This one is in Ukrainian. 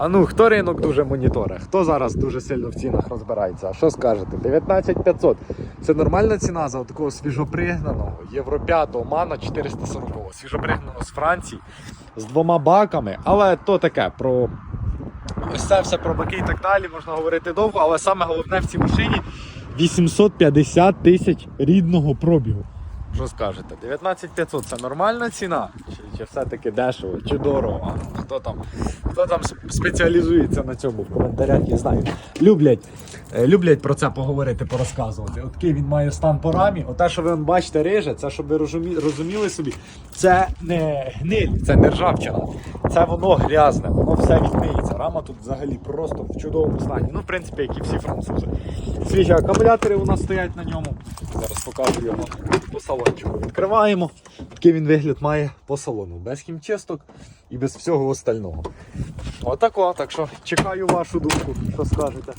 А ну, хто ринок дуже моніторить? Хто зараз дуже сильно в цінах розбирається? А що скажете? 19 500. Це нормальна ціна за такого свіжопригнаного Євро 5 Мана 440 свіжопригнаного з Франції з двома баками. Але то таке про ось це все про баки і так далі можна говорити довго, але саме головне в цій машині 850 тисяч рідного пробігу. Що скажете? 19 500 це нормальна ціна? Чи, чи все-таки дешево, чи дорого? Хто там, хто там спеціалізується на цьому в коментарях, я знаю. Люблять, е, люблять про це поговорити, порозказувати. От він має стан по рамі. Оте, що ви бачите, риже, це щоб ви розумі- розуміли собі, це не гниль, це не ржавчина. Це воно грязне, воно все відмиється. Рама тут взагалі просто в чудовому стані. Ну, в принципі, як і всі французи. Свіжі акумулятори у нас стоять на ньому. Зараз покажу його по салончику. Відкриваємо. Такий він вигляд має по салону. Без хімчисток і без всього остального. Отако, так що чекаю вашу думку, що скажете.